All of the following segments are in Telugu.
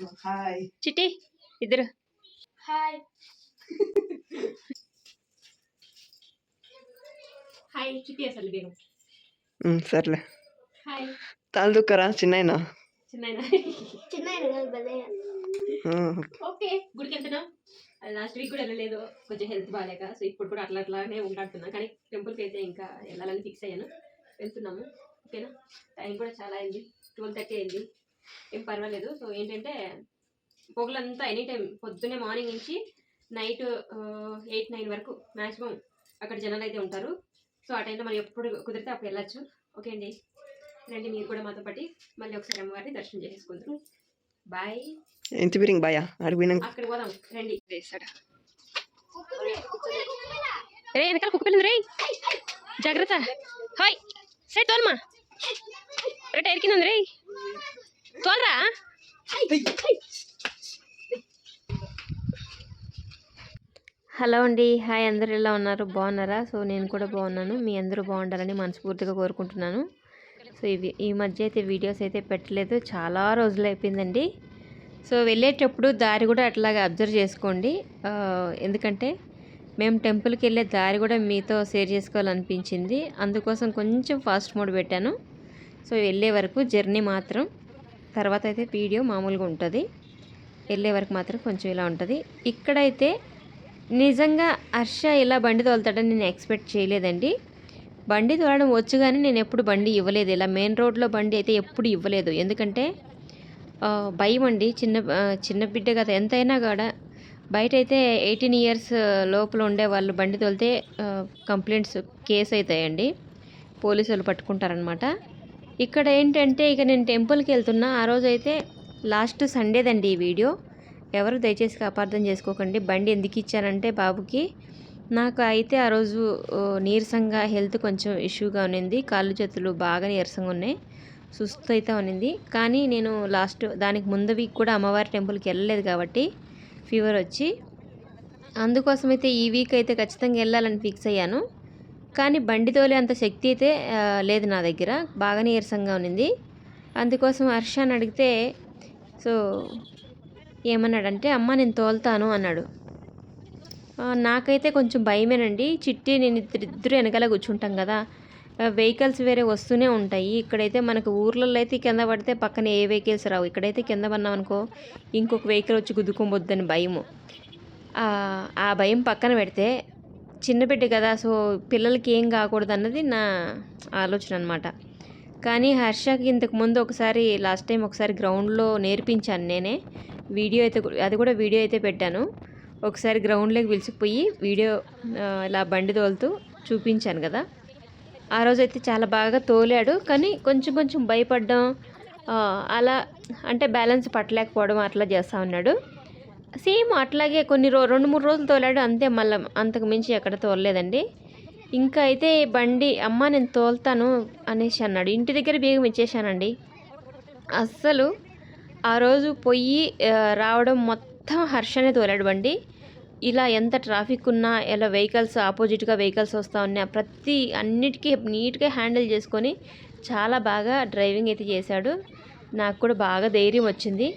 హాయ్. చిట్టి ఇద్దరు. హాయ్. హాయ్ చిట్టి అసలు ఉమ్, సర్లే. హాయ్. తాళ్ళు దుక్కరా? చిన్నయినా? చిన్న ఓకే గుడికి వెళ్తున్నాం. లాస్ట్ వీక్ కూడా వెళ్ళలేదు. కొంచెం హెల్త్ బాగాలేక సో ఇప్పుడు కూడా అట్లా అట్లానే ఉంటాడుతున్నా కానీ టెంపుల్కి అయితే ఇంకా వెళ్ళాలని ఫిక్స్ అయ్యాను. వెళ్తున్నాము. ఓకేనా? టైం కూడా చాలా అయింది. ట్వెల్వ్ థర్టీ అయింది. ఏం పర్వాలేదు. సో ఏంటంటే పొగలంతా ఎనీ టైం పొద్దున్నే మార్నింగ్ నుంచి నైట్ ఎయిట్ నైన్ వరకు మ్యాక్సిమం అక్కడ జనాలు అయితే ఉంటారు. సో ఆ టైంలో మనం ఎప్పుడు కుదిరితే అప్పుడు వెళ్ళచ్చు. ఓకే అండి. రండి మీరు కూడా మాతో పాటు మళ్ళీ ఒకసారి అమ్మవారిని దర్శనం చేసేసుకుంటారు బాయ్. ఎంత బిరింగ్ బాయా అక్కడ పోదాం. రండి. రే వెనకాల కుక్క పిల్లింది రే. జాగ్రత్త. హాయ్. సరే తోల్మా. రే టైర్ కింద ఉంది రే. తోలరా? హలో అండి హాయ్ అందరు ఎలా ఉన్నారు? బాగున్నారా? సో నేను కూడా బాగున్నాను. మీ అందరూ బాగుండాలని మనస్ఫూర్తిగా కోరుకుంటున్నాను. సో ఇవి ఈ మధ్య అయితే వీడియోస్ అయితే పెట్టలేదు. చాలా రోజులు అయిపోయిందండి. సో వెళ్ళేటప్పుడు దారి కూడా అట్లాగా అబ్జర్వ్ చేసుకోండి. ఎందుకంటే మేము టెంపుల్కి వెళ్ళే దారి కూడా మీతో షేర్ చేసుకోవాలనిపించింది. అందుకోసం కొంచెం ఫాస్ట్ మోడ్ పెట్టాను. సో వెళ్ళే వరకు జర్నీ మాత్రం తర్వాత అయితే వీడియో మామూలుగా ఉంటుంది. వెళ్ళే వరకు మాత్రం కొంచెం ఇలా ఉంటుంది. ఇక్కడైతే నిజంగా హర్ష ఇలా బండి తోలుతాడని నేను ఎక్స్పెక్ట్ చేయలేదండి. బండి తోలడం వచ్చు కానీ నేను ఎప్పుడు బండి ఇవ్వలేదు. ఇలా మెయిన్ రోడ్లో బండి అయితే ఎప్పుడు ఇవ్వలేదు. ఎందుకంటే భయం అండి. చిన్న చిన్న బిడ్డ కదా. ఎంతైనా కూడా బయట అయితే ఎయిటీన్ ఇయర్స్ లోపల ఉండే వాళ్ళు బండి తోలితే కంప్లైంట్స్ కేసు అవుతాయండి పోలీసు వాళ్ళు పట్టుకుంటారనమాట ఇక్కడ ఏంటంటే ఇక నేను టెంపుల్కి వెళ్తున్నా. ఆ రోజు అయితే లాస్ట్ సండేదండి ఈ వీడియో ఎవరు దయచేసి అపార్థం చేసుకోకండి. బండి ఎందుకు ఇచ్చానంటే బాబుకి. నాకు అయితే ఆ రోజు నీరసంగా హెల్త్ కొంచెం ఇష్యూగా ఉన్నింది. కాళ్ళు చేతులు బాగా నీరసంగా ఉన్నాయి. సుస్తు అయితే ఉన్నింది. కానీ నేను లాస్ట్ దానికి ముందు వీక్ కూడా అమ్మవారి టెంపుల్కి వెళ్ళలేదు కాబట్టి ఫీవర్ వచ్చి. అందుకోసమైతే ఈ వీక్ అయితే ఖచ్చితంగా వెళ్ళాలని ఫిక్స్ అయ్యాను. కానీ బండి తోలే అంత శక్తి అయితే లేదు నా దగ్గర. బాగా నీరసంగా ఉన్నింది. అందుకోసం హర్ష అని అడిగితే సో ఏమన్నాడంటే అమ్మ నేను తోలుతాను అన్నాడు. నాకైతే కొంచెం భయమేనండి. చిట్టి నేను ఇద్దరు ఇద్దరు వెనకాల కూర్చుంటాం కదా. వెహికల్స్ వేరే వస్తూనే ఉంటాయి. ఇక్కడైతే మనకు ఊర్లలో అయితే కింద పడితే పక్కన ఏ వెహికల్స్ రావు. ఇక్కడైతే కింద పడినాం అనుకో ఇంకొక వెహికల్ వచ్చి గుద్దుకోబోద్దని భయము. ఆ భయం పక్కన పెడితే చిన్న బిడ్డ కదా సో పిల్లలకి ఏం కాకూడదు అన్నది నా ఆలోచన అనమాట కానీ హర్షకి ఇంతకు ముందు ఒకసారి లాస్ట్ టైం ఒకసారి గ్రౌండ్లో నేర్పించాను నేనే. వీడియో అయితే అది కూడా వీడియో అయితే పెట్టాను. ఒకసారి గ్రౌండ్లోకి పిలిచిపోయి వీడియో ఇలా బండి తోలుతూ చూపించాను కదా. ఆ రోజు అయితే చాలా బాగా తోలాడు కానీ కొంచెం కొంచెం భయపడ్డం అలా అంటే బ్యాలెన్స్ పట్టలేకపోవడం అట్లా చేస్తూ ఉన్నాడు. సేమ్ అట్లాగే కొన్ని రో రెండు మూడు రోజులు తోలాడు అంతే మళ్ళీ అంతకు మించి ఎక్కడ తోలలేదండి. ఇంకా అయితే బండి అమ్మ నేను తోలుతాను అనేసి అన్నాడు. ఇంటి దగ్గర బేగం ఇచ్చేసానండి అస్సలు ఆ రోజు పొయ్యి రావడం మొత్తం హర్షనే తోలాడు బండి. ఇలా ఎంత ట్రాఫిక్ ఉన్నా ఇలా వెహికల్స్ ఆపోజిట్గా వెహికల్స్ వస్తూ ఉన్నా ప్రతి అన్నిటికీ నీట్గా హ్యాండిల్ చేసుకొని చాలా బాగా డ్రైవింగ్ అయితే చేశాడు. నాకు కూడా బాగా ధైర్యం వచ్చింది.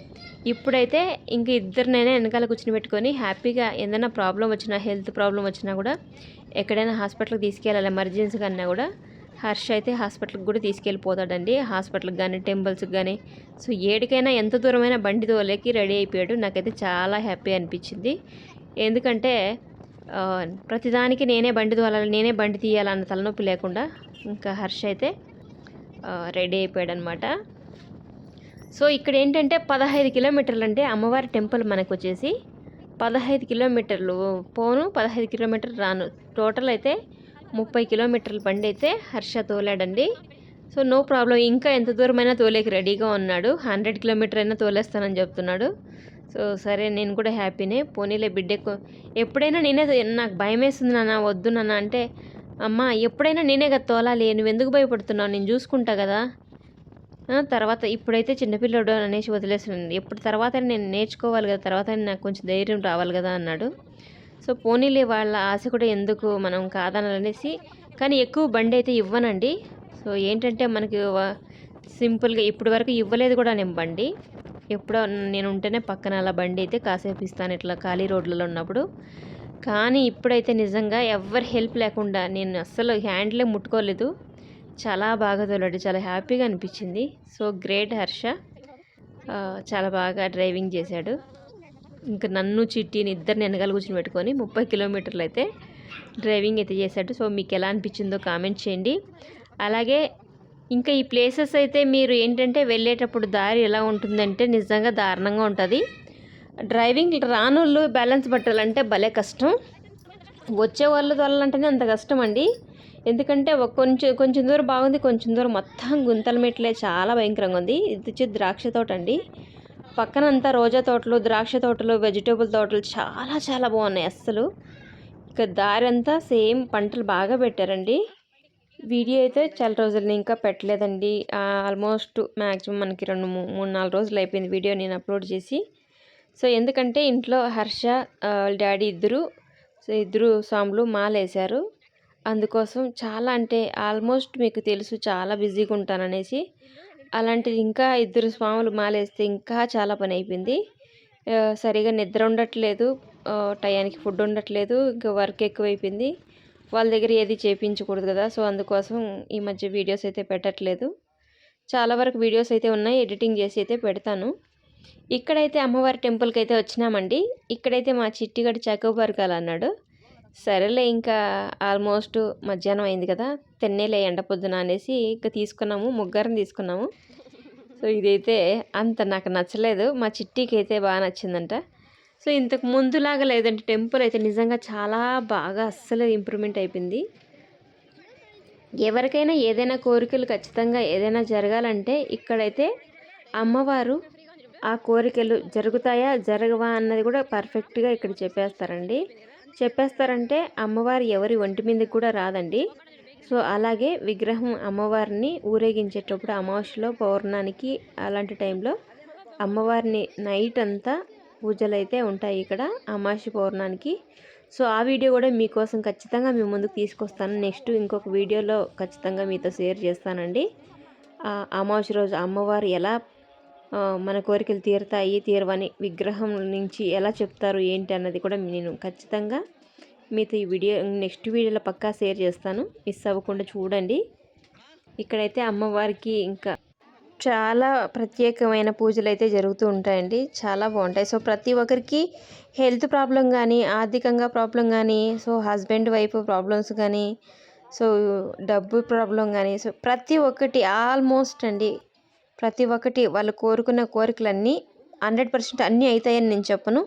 ఇప్పుడైతే ఇంక ఇద్దరినైనా వెనకాల కూర్చుని పెట్టుకొని హ్యాపీగా ఏదైనా ప్రాబ్లం వచ్చినా హెల్త్ ప్రాబ్లం వచ్చినా కూడా ఎక్కడైనా హాస్పిటల్కి తీసుకెళ్ళాలి ఎమర్జెన్సీ కన్నా కూడా హర్ష అయితే హాస్పిటల్కి కూడా తీసుకెళ్ళిపోతాడండి. హాస్పిటల్కి కానీ టెంపుల్స్కి కానీ సో ఏడికైనా ఎంత దూరమైనా బండి తోలేకి రెడీ అయిపోయాడు. నాకైతే చాలా హ్యాపీ అనిపించింది. ఎందుకంటే ప్రతిదానికి నేనే బండి తోలాలి నేనే బండి తీయాలన్న తలనొప్పి లేకుండా ఇంకా హర్ష అయితే రెడీ అయిపోయాడు అనమాట సో ఇక్కడ ఏంటంటే పదహైదు కిలోమీటర్లు అంటే అమ్మవారి టెంపుల్ మనకు వచ్చేసి పదహైదు కిలోమీటర్లు పోను పదహైదు కిలోమీటర్లు రాను. టోటల్ అయితే ముప్పై కిలోమీటర్ల బండి అయితే హర్ష తోలాడండి. సో నో ప్రాబ్లం ఇంకా ఎంత దూరమైనా తోలేకి రెడీగా ఉన్నాడు. హండ్రెడ్ కిలోమీటర్ అయినా తోలేస్తానని చెప్తున్నాడు. సో సరే నేను కూడా హ్యాపీనే. పోనీలే బిడ్డకు ఎప్పుడైనా నేనే నాకు భయం వేస్తుంది నాన్న వద్దు నాన్న అంటే అమ్మ ఎప్పుడైనా నేనే కదా తోలాలి నువ్వు ఎందుకు భయపడుతున్నావు? నేను చూసుకుంటా కదా. తర్వాత ఇప్పుడైతే చిన్నపిల్లడు అనేసి వదిలేస్తున్నాను ఇప్పుడు తర్వాత నేను నేర్చుకోవాలి కదా తర్వాత నాకు కొంచెం ధైర్యం రావాలి కదా అన్నాడు. సో పోనీలే వాళ్ళ ఆశ కూడా ఎందుకు మనం కాదనాలనేసి కానీ ఎక్కువ బండి అయితే ఇవ్వనండి. సో ఏంటంటే మనకి సింపుల్గా ఇప్పటి వరకు ఇవ్వలేదు కూడా నేను బండి. ఎప్పుడో నేను ఉంటేనే పక్కన అలా బండి అయితే కాసేపు ఇస్తాను ఇట్లా ఖాళీ రోడ్లలో ఉన్నప్పుడు. కానీ ఇప్పుడైతే నిజంగా ఎవరి హెల్ప్ లేకుండా నేను అస్సలు హ్యాండ్లే ముట్టుకోలేదు. చాలా బాగా తోలాడు. చాలా హ్యాపీగా అనిపించింది. So great Harsha. చాలా బాగా డ్రైవింగ్ చేశాడు. ఇంకా నన్ను చిట్టిని ఇద్దరిని వెనకాల కూర్చొని పెట్టుకొని ముప్పై కిలోమీటర్లు అయితే డ్రైవింగ్ అయితే చేశాడు. సో మీకు ఎలా అనిపించిందో కామెంట్ చేయండి. అలాగే ఇంకా ఈ ప్లేసెస్ అయితే మీరు ఏంటంటే వెళ్ళేటప్పుడు దారి ఎలా ఉంటుందంటే నిజంగా దారుణంగా ఉంటుంది. డ్రైవింగ్ రానోళ్ళు బ్యాలెన్స్ పట్టాలంటే భలే కష్టం. వచ్చే వాళ్ళు తోలాలంటేనే అంత కష్టం అండి. ఎందుకంటే ఒక కొంచెం కొంచెం దూరం బాగుంది కొంచెం దూరం మొత్తం గుంతల మెట్లే చాలా భయంకరంగా ఉంది. ఇది వచ్చి ద్రాక్ష తోట అండి పక్కన అంతా రోజా తోటలు ద్రాక్ష తోటలు వెజిటేబుల్ తోటలు చాలా చాలా బాగున్నాయి అస్సలు. ఇక దారి అంతా సేమ్ పంటలు బాగా పెట్టారండి. వీడియో అయితే చాలా రోజులు ఇంకా పెట్టలేదండి. ఆల్మోస్ట్ మ్యాక్సిమం మనకి రెండు మూడు నాలుగు రోజులు అయిపోయింది వీడియో నేను అప్లోడ్ చేసి. సో ఎందుకంటే ఇంట్లో హర్ష వాళ్ళ డాడీ ఇద్దరు సో ఇద్దరు సాములు మాలేశారు. అందుకోసం చాలా అంటే ఆల్మోస్ట్ మీకు తెలుసు చాలా బిజీగా ఉంటాననేసి. అలాంటిది ఇంకా ఇద్దరు స్వాములు మాలేస్తే ఇంకా చాలా పని అయిపోయింది సరిగా నిద్ర ఉండట్లేదు. టయానికి ఫుడ్ ఉండట్లేదు. ఇంకా వర్క్ ఎక్కువైపోయింది. వాళ్ళ దగ్గర ఏది చేయించకూడదు కదా. సో అందుకోసం ఈ మధ్య వీడియోస్ అయితే పెట్టట్లేదు. చాలా వరకు వీడియోస్ అయితే ఉన్నాయి. ఎడిటింగ్ చేసి అయితే పెడతాను. ఇక్కడైతే అమ్మవారి టెంపుల్కి అయితే వచ్చినామండి. ఇక్కడైతే మా చిట్టిగడి చకోబరకాలు అన్నాడు. సరేలే ఇంకా ఆల్మోస్ట్ మధ్యాహ్నం అయింది కదా తిన్నేలే ఎండ పొద్దున అనేసి ఇంకా తీసుకున్నాము ముగ్గురం తీసుకున్నాము. సో ఇదైతే అంత నాకు నచ్చలేదు మా చిట్టికి అయితే బాగా నచ్చిందంట. సో ఇంతకు ముందులాగా లేదంటే టెంపుల్ అయితే నిజంగా చాలా బాగా అస్సలు ఇంప్రూవ్మెంట్ అయిపోయింది. ఎవరికైనా ఏదైనా కోరికలు ఖచ్చితంగా ఏదైనా జరగాలంటే ఇక్కడైతే అమ్మవారు ఆ కోరికలు జరుగుతాయా జరగవా అన్నది కూడా పర్ఫెక్ట్గా ఇక్కడ చెప్పేస్తారండి. చెప్పేస్తారంటే అమ్మవారు ఎవరి ఒంటి మీదకి కూడా రాదండి. సో అలాగే విగ్రహం అమ్మవారిని ఊరేగించేటప్పుడు అమావాస్యలో పౌర్ణానికి అలాంటి టైంలో అమ్మవారిని నైట్ అంతా పూజలు అయితే ఉంటాయి ఇక్కడ అమావాస్య పౌర్ణానికి. సో ఆ వీడియో కూడా మీకోసం ఖచ్చితంగా మీ ముందుకు తీసుకొస్తాను. నెక్స్ట్ ఇంకొక వీడియోలో ఖచ్చితంగా మీతో షేర్ చేస్తానండి. అమావాస్య రోజు అమ్మవారు ఎలా మన కోరికలు తీరుతాయి తీరవని విగ్రహం నుంచి ఎలా చెప్తారు ఏంటి అన్నది కూడా నేను ఖచ్చితంగా మీతో ఈ వీడియో నెక్స్ట్ వీడియోలో పక్కా షేర్ చేస్తాను. మిస్ అవ్వకుండా చూడండి. ఇక్కడైతే అమ్మవారికి ఇంకా చాలా ప్రత్యేకమైన పూజలు అయితే జరుగుతూ ఉంటాయండి. చాలా బాగుంటాయి. సో ప్రతి ఒక్కరికి హెల్త్ ప్రాబ్లం కానీ ఆర్థికంగా ప్రాబ్లం కానీ సో హస్బెండ్ వైఫ్ ప్రాబ్లమ్స్ కానీ సో డబ్బు ప్రాబ్లం కానీ సో ప్రతి ఒక్కటి ఆల్మోస్ట్ అండి ప్రతి ఒక్కటి వాళ్ళు కోరుకున్న కోరికలన్నీ హండ్రెడ్ పర్సెంట్ అన్నీ అవుతాయని నేను చెప్పను.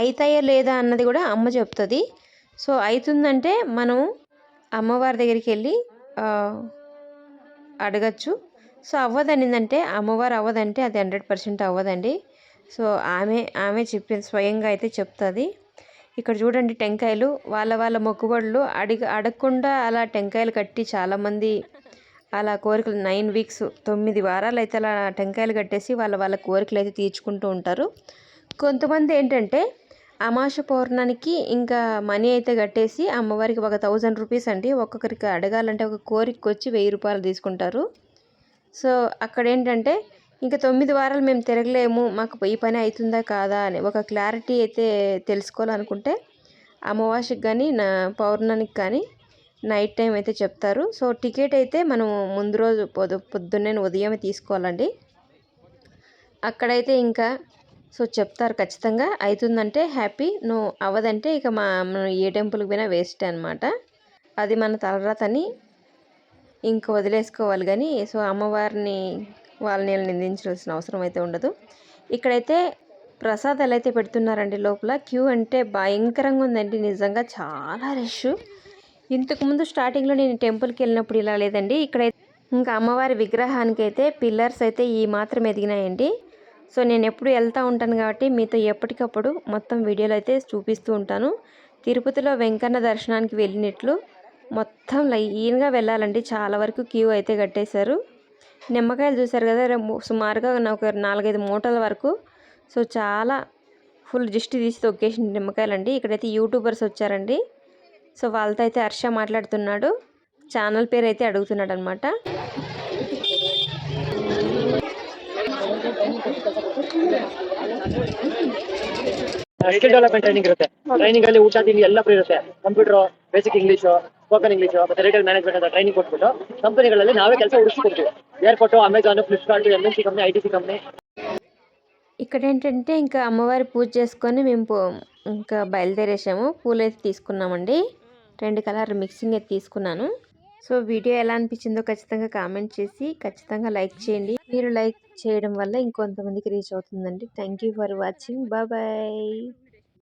అవుతాయా లేదా అన్నది కూడా అమ్మ చెప్తుంది. సో అవుతుందంటే మనం అమ్మవారి దగ్గరికి వెళ్ళి అడగచ్చు. సో అవ్వదనిందంటే అమ్మవారు అవ్వదంటే అది హండ్రెడ్ పర్సెంట్ అవ్వదండి. సో ఆమె ఆమె చెప్పింది స్వయంగా అయితే చెప్తుంది. ఇక్కడ చూడండి టెంకాయలు వాళ్ళ వాళ్ళ మొక్కుబడులు అడిగ అడగకుండా అలా టెంకాయలు కట్టి చాలామంది అలా కోరికలు నైన్ వీక్స్ తొమ్మిది వారాలు అయితే అలా టెంకాయలు కట్టేసి వాళ్ళ వాళ్ళ కోరికలు అయితే తీర్చుకుంటూ ఉంటారు. కొంతమంది ఏంటంటే అమాస పౌర్ణానికి ఇంకా మనీ అయితే కట్టేసి అమ్మవారికి ఒక థౌజండ్ రూపీస్ అండి ఒక్కొక్కరికి అడగాలంటే ఒక కోరికకి వచ్చి వెయ్యి రూపాయలు తీసుకుంటారు. సో అక్కడ ఏంటంటే ఇంకా తొమ్మిది వారాలు మేము తిరగలేము మాకు ఈ పని అవుతుందా కాదా అని ఒక క్లారిటీ అయితే తెలుసుకోవాలనుకుంటే అమావాస్యకి కానీ నా పౌర్ణానికి కానీ నైట్ టైం అయితే చెప్తారు. సో టికెట్ అయితే మనం ముందు రోజు పొద్దు పొద్దున్నే ఉదయమే తీసుకోవాలండి. అక్కడైతే ఇంకా సో చెప్తారు ఖచ్చితంగా. అవుతుందంటే హ్యాపీ నువ్వు అవ్వదంటే ఇక మా మనం ఏ టెంపుల్కి పోయినా వేస్ట్ అనమాట అది మన తలరాతని ఇంక వదిలేసుకోవాలి కానీ సో అమ్మవారిని వాళ్ళని నిందించాల్సిన అవసరం అయితే ఉండదు. ఇక్కడైతే ప్రసాదాలు అయితే పెడుతున్నారండి లోపల. క్యూ అంటే భయంకరంగా ఉందండి. నిజంగా చాలా రష్. ఇంతకుముందు స్టార్టింగ్లో నేను టెంపుల్కి వెళ్ళినప్పుడు ఇలా లేదండి. ఇక్కడ ఇంకా అమ్మవారి విగ్రహానికి అయితే పిల్లర్స్ అయితే ఈ మాత్రం ఎదిగినాయండి. సో నేను ఎప్పుడు వెళ్తూ ఉంటాను కాబట్టి మీతో ఎప్పటికప్పుడు మొత్తం వీడియోలు అయితే చూపిస్తూ ఉంటాను. తిరుపతిలో వెంకన్న దర్శనానికి వెళ్ళినట్లు మొత్తం లైన్గా వెళ్ళాలండి. చాలా వరకు క్యూ అయితే కట్టేశారు. నిమ్మకాయలు చూసారు కదా సుమారుగా ఒక నాలుగైదు మూటల వరకు. సో చాలా ఫుల్ దిష్టి తీసి తొక్కేసిన నిమ్మకాయలండి. ఇక్కడైతే యూట్యూబర్స్ వచ్చారండి. సో వాళ్ళతో అయితే హర్ష మాట్లాడుతున్నాడు ఛానల్ పేరు అయితే అడుగుతున్నాడు అనమాట ಸ್ಕಿಲ್ ಡೆವಲಪ್ಮೆಂಟ್ ಟ್ರೈನಿಂಗ್ ಇರುತ್ತೆ ಟ್ರೈನಿಂಗ್ ಅಲ್ಲಿ ಊಟ ತಿಂಡಿ ಎಲ್ಲ ಫ್ರೀ ಇರುತ್ತೆ computer basic English spoken English ಮತ್ತೆ ರಿಟೇಲ್ ಮ್ಯಾನೇಜ್ಮೆಂಟ್ ಅಂತ ಟ್ರೈನಿಂಗ್ ಕೊಟ್ಬಿಟ್ಟು ಕಂಪನಿಗಳಲ್ಲಿ ನಾವೇ ಕೆಲಸ ಹುಡುಕಿಕೊಡ್ತೀವಿ airport Amazon Flipkart M N C company I T C company ఇక్కడ ఏంటంటే ఇంకా అమ్మవారి పూజ చేసుకొని మేము పో- ఇంకా బయలుదేరేసాము పూలు అయితే తీసుకున్నామండి రెండు కలర్ మిక్సింగ్ అయితే తీసుకున్నాను. సో వీడియో ఎలా అనిపించిందో ఖచ్చితంగా కామెంట్ చేసి ఖచ్చితంగా లైక్ చేయండి. మీరు లైక్ చేయడం వల్ల ఇంకొంతమందికి రీచ్ అవుతుందండి. Thank you for watching. Bye.